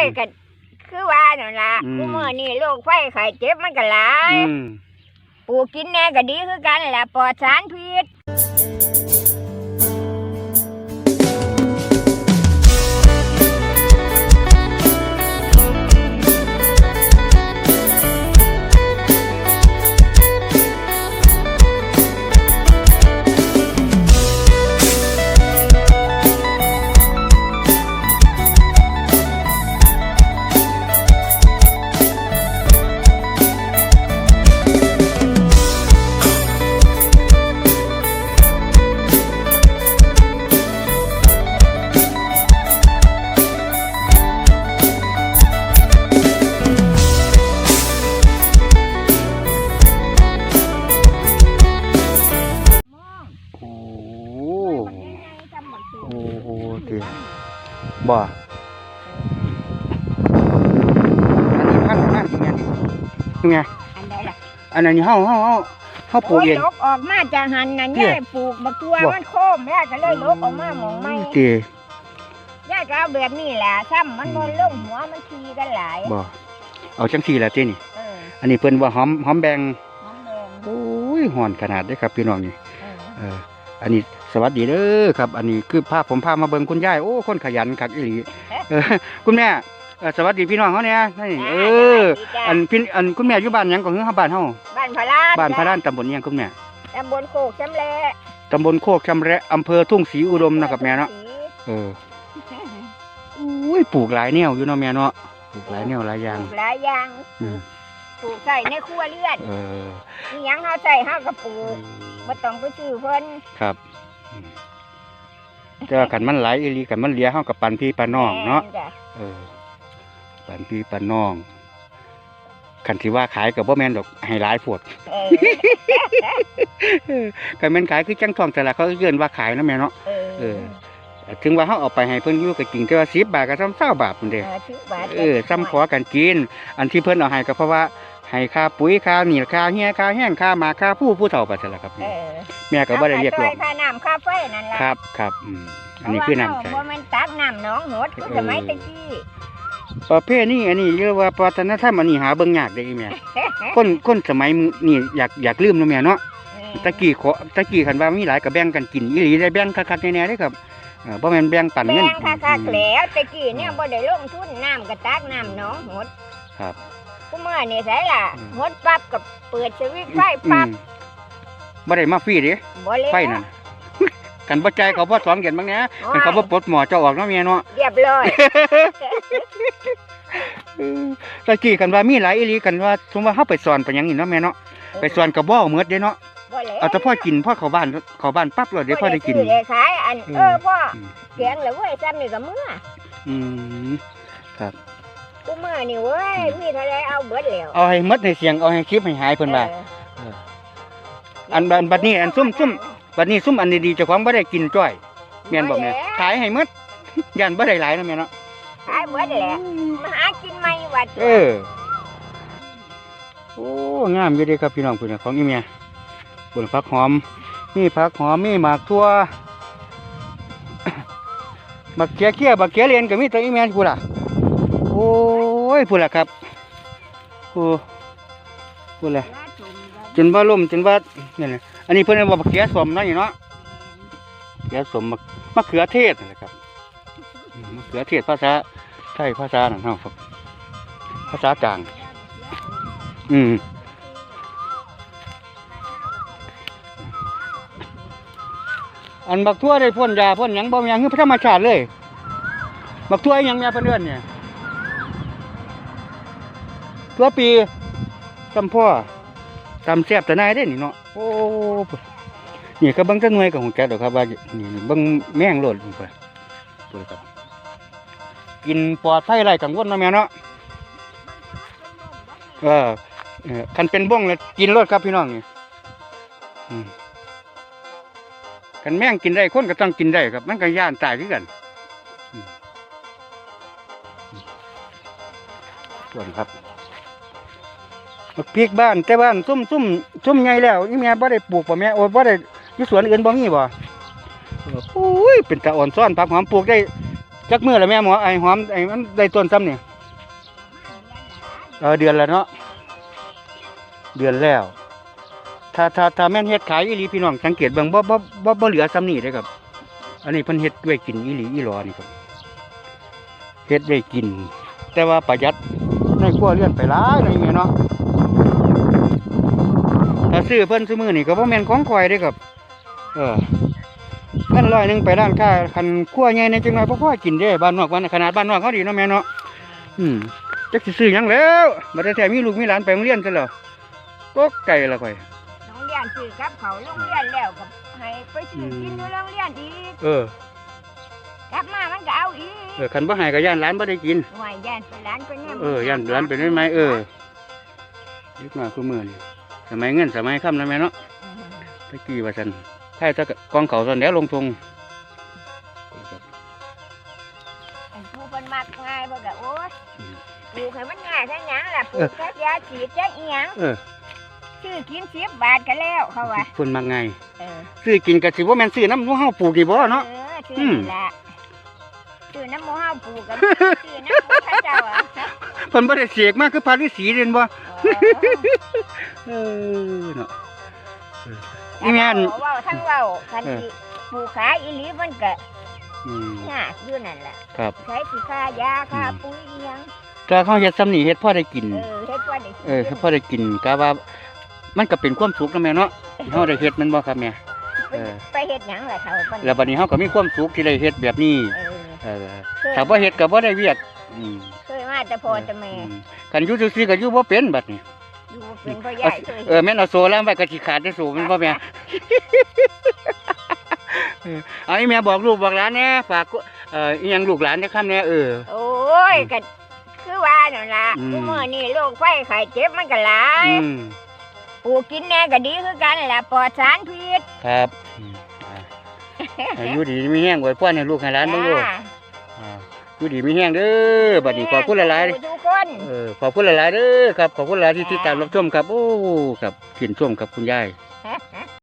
ยก็คือว่านั่นล่ะอืมกูมื้อนี้โรคไฟไข้เจ็บมันก็หลายอืม ปลูกกินแน่ก็ดีคือกันล่ะปลอดสารพิษ บ่อันนี้พันธุ์มากจริงไงนี่ไงอันใดล่ะอันนั้นเฮาเฮาเฮาเฮาปลูกเอง โยลกออกมาจากหันนั่นเนี่ย ยายปลูกบักตัวบ่มันโคมแล้วก็เลยลกออกมาหมองไม่เตี๋ยยายก็เอาแบบนี้แหละซ้ำมันอืบ่มลงหัวมันทีกันหลายบ่เอาจังซี่ล่ะเจ้นี่ เอออันนี้เพิ่นว่าหอมหอมแบงหอมแดงโอ้ยหอนขนาดเด้อครับพี่น้องนี่ เออเอออันนี้ สวัสดีเด้อครับ อันนี้คือภาพผมพามาเบิ่งคุณยายโอ้คนขยันคักอีหลีเออคุณแม่เออสวัสดีพี่น้องเขาเนี่ยนี่เออสวัสดีจ้ะอันพี่อันคุณแม่อยู่บ้านหยังก็คือเฮาบ้านเฮาบ้านพระลานบ้านพระจ้ะด้านตำบลอิหยังคุณแม่ตำบลโคกจำแลตำบลโคกชำแระอำเภอทุ่งศรีอุดมนะครับแม่เนาะเอออุ้ยปลูกหลายแนวอยู่เนาะแม่เนาะปลูกหลายแนวหลายอย่างปลูกหลายอย่างอืม ปลูกใส่ในครัวเรือนเออมีหยังเฮาใส่เฮาก็ปลูกบ่ต้องไปซื้อเพิ่นครับอืม แต่ว่ากันมันหลายอีหลีกันมันเหลียเฮากับปันพี่ปันน้องเนาะแม่จ้ะเออปันพี่ปันน้องคันที่ว่าขายกับบ่แม่นดอกให้หลายโพดเออกันแม่นขายคือจังทองแต่ละเขาเกินว่าขายเนาะแม่เนาะ เออเออถึงว่าเฮาเอาไปให้เพิ่นอยู่ก็จริงแต่ว่า10บาทก็ซ้ำ20บาทพุ่นเด้เออถือบาทเออซ้ำขอกันกิน อันที่เพิ่นเอาให้ก็เพราะว่า ให้ค่าปุ๋ยค่าหนีค่าเฮียค่าแห้งค่าหมาค่าผู้ผู้เฒ่าไปซั่นล่ะครับ เออแม่ก็บ่ได้เรียกร้องค่าน้ำค่าไฟนั่นล่ะครับครับอืมอันนี้คือน้ำใจเพราะว่าเฮาบ่แม่นตักน้ำหนองหดคือสมัยตะกี้ประเภทนี้อันนี้เรียกว่าวัฒนธรรมอันนี้หาเบิ่งยากเด้อีแม่คนคนสมัยนี้อยากอยากลืมเนาะแม่เนาะตะกี้ขอตะกี้คันว่ามีหลายก็แบ่งกันกินอีหลีได้แบ่งคักๆแน่ๆเด้ครับเออบ่แม่นแบ่งปันแปลเงินงคักๆแล้วตะกี้เนี่ยบ่ได้ลงทุนน้ำก็ตักน้ำหนองหดครับ กูเมื่อนี่ไสล่ะอืมหดปั๊บก็เปิดสวิตช์ไฟอืปั๊บมบ่ได้มาฟรีเด้บ่เลยไฟนั่นกันบ่จ่ายเขาบ่สอนกันบ้างแหน่กันเขาบ่ปลดหมอเจ้าออกเนาะแม่เนาะ เรียบร้อย เออตะกี้คันว่ามีหลายอีหลีกันว่าสมมุติว่าเฮาไปสอนไปหยังนี่เนาะแม่เนาะไปสอนก็บ่เอาหมดเด้เนาะบ่แล้วเอาแต่พอกินพอเข้าบ้านเข้าบ้านปั๊บแล้วเดี๋ยวพอได้กินซื้ได้ขายอันอืม เออพ่ออืมแกงแล้วเว้ยซ้ำนี่ก็เมื่ออืม กูเมื่อนี่เว้ยมีเท่าไรเอาเบิดแล้วเอาให้หมดให้เสียงเอาให้คลิปให้หายเพิ่นว่าเอออันบัดบัดนี้อันซุ่มซุ่มบัดนี้ซุ่มอันดีๆเจ้าของบ่ได้กินจ้อยแม่นบ่แม่ขายให้หมดย่านบ่ได้หลายเนาะแม่เนาะขายเบิดแหละมาหากินใหม่วัดเออโอ้งามอยู่เด้ครับพี่น้องพุ่นน่ะของอีเมียพุ่นผักหอมมีผักหอมมีหมากทั่วบักเขียเขียบักเขียเรียนก็มีตัวอีเมียพุ่นล่ะโอ้ ยพุ่นล่ะครับโอ้พุ่นล่ะจนว่าล่มจนว่าเนี่ยนะอันนี้เพิ่นว่าบักเขือสมนาะนี่เนาะเขือสมมะมะเขือเทศนะครับมะเขือเทศภาษาไทยภาษาหนังเฮาครับภาษากลาง อืมอันบักทั่วได้พ่นยาพ่นหยังบ่มยังคือธรรมชาติเลย บักทั่วยังแม่เพิ่อนเนี่ย ทั่วปีจำพ่อตำแซบแต่นายได้นี่เนาะโอ้นี่ก็บิ่งแตะหน่วยกับหูจักดอกครับว่านี่บิ่งแม่งโหลดลงไปตัวครับกินปลอดภัยไรกังวลนาะแม่เนาะเออเออคันเป็นบ้องเลยกินรสครับพี่น้องนี่อืมคันแม่งกินได้คนก็ต้องกินได้ครับ มันก็ย่านตายคือกันส่วนครับ บักพริกบ้านแต่บ้านซุ่มซุ่มซุ่มใหญ่แล้วนี่แม่บ่ได้ปลูกบ่แม่โอ้บ่ได้อยู่สวนอื่นบ่มีบ่โอ้ยเป็นตาอ่อนซ้อนผักหอมปลูกได้จักมือละแม่หมอไอ้หอมไอ้มันได้ต้นซ้ำนี่เออเดือนละเนาะเดือนแล้ว ถ้าถ้าถ้าแม่นเฮ็ดขายอีหลีพี่น้องสังเกตเบิ่งบ่บ่บ่บ่เหลือซ้ำนี่เด้ครับ อันนี้เพิ่นเฮ็ดไว้กินอีหลีอีหลอนี่ครับเฮ็ดด้กิน แต่ว่าประหยัด วเรือนไปหลายหน่อยแม่เนาะถ้าซื้อเพิ่นซื้อมื้อนี่ก็บ่แม่นของข่อยเด้อครับ เออเงินร้อยหนึงไปร้านค้าคันครัวใหญ่ในจังหวัดบ่พอกินเด้บ้านนอกบ้านขนาดบ้านนอกเขาดีเนาะแม่เนาะอืมจักสิซื้อหยังแล้วบัดแต่แท้มีลูกมีหลานไปโรงเรียนซะแล้วตกไก่ละข่อยโรงเรียนซื้อกับเขาวโรงเรียนแล้วก็ให้ไปซื้อกินอยู่โรงเรียนอีกเออ กลับมามันก็เอาอีกเออคันบ่ให้ก็ย่านหลานบ่ได้กินหน่วยย่านไปร้านไปเนี่ยเออย่านหลานเป็นได้ไหมเออเด็กน้อยคือมื้อนี่สมัยเงินสมัยค่ำแล้วแม่เนาะตะกี้ว่าซั่นใช่ถ้ากองเขาตอนแล้วลงทงอันผู้เป็นมักง่ายบ่ก็โอ้ยอืมปลูกให้มันง่ายทั้งหยังล่ะปลูกแค่ยาฉีดจะอีหยังเออซื้อกินสิบบาทก็แล้วเขาว่าเพิ่นมักง่ายเออซื้อกินก็สิบ่แม่นซื้อน้ำหมูเฮาปลูกดีบ่เนาะ เออซื้ออืมนี่ละซื้อ น้ำหมูห้าวปลูกกันซื้อน้ำหมูข้าเจ้าอะเพิ่นบ่ได้เสกมาคือพระฤาษีเด่นบ่เออเออเนาะเอออีแม่นเว้าทั้งเว้าคันเออสิปลูกขายอีหลีมันก็อืมยากอยู่นั่นแหละครับใช้สิค่ายาค่าปุ๋ยอีหยังถ้าเขาเฮ็ดซ้ำนี่เฮ็ดพอได้กิน เออเฮ็ดว่าได้เออเฮ็ดพอได้กินก็ว่ามันก็เป็นความสุขนะแม่เนาะเฮาได้เฮ็ดแมันบ่ครับแม่เออไปเฮ็ดหยังล่ะเฒ่าเพิ่นแล้วบัดนี้เฮาก็มีความสุขที่ได้เฮ็ดแบบนี้ เออเออเคยถ้าบ่เฮ็ดก็บ่ได้เวียกอืมเคยมาแต่พ่อแต่แม่อืมกันอยู่ซื่อๆก็อยู่บ่เป็นบัดนี้อยู่เป็นพ่อใหญ่เคยเออแม่นเอาโซล่ามไว้ก็สิขาดได้โซแมันบ่แม่ เออเอาอีแม่บอกลูกบอกหลานแหน่ฝากเอ่ออีหยังลูกหลานได้คำแหน่เออ โอ้ยก็คือว่านั่นล่ะอืมทุกมื้อนี้โรคไข้ไข้เจ็บมันก็หลายอืม ปลูกกินแน่ก็ดีคือกันแหละปลอดสารพิษครับอืมอ่าอายุดีมีแห้งไว้ป้อนให้ลูกให้หลานบ้างลูกจ้า อ่าอยู่ดีมีแห้งเด้อบัดนี้ขอบคุณหลายๆ ทุกคนเออขอบคุณหลายๆเด้อครับขอบคุณหลายที่ติดตามรับชมครับ โอ้ครับขินชมกับคุณยาย ฮะฮะ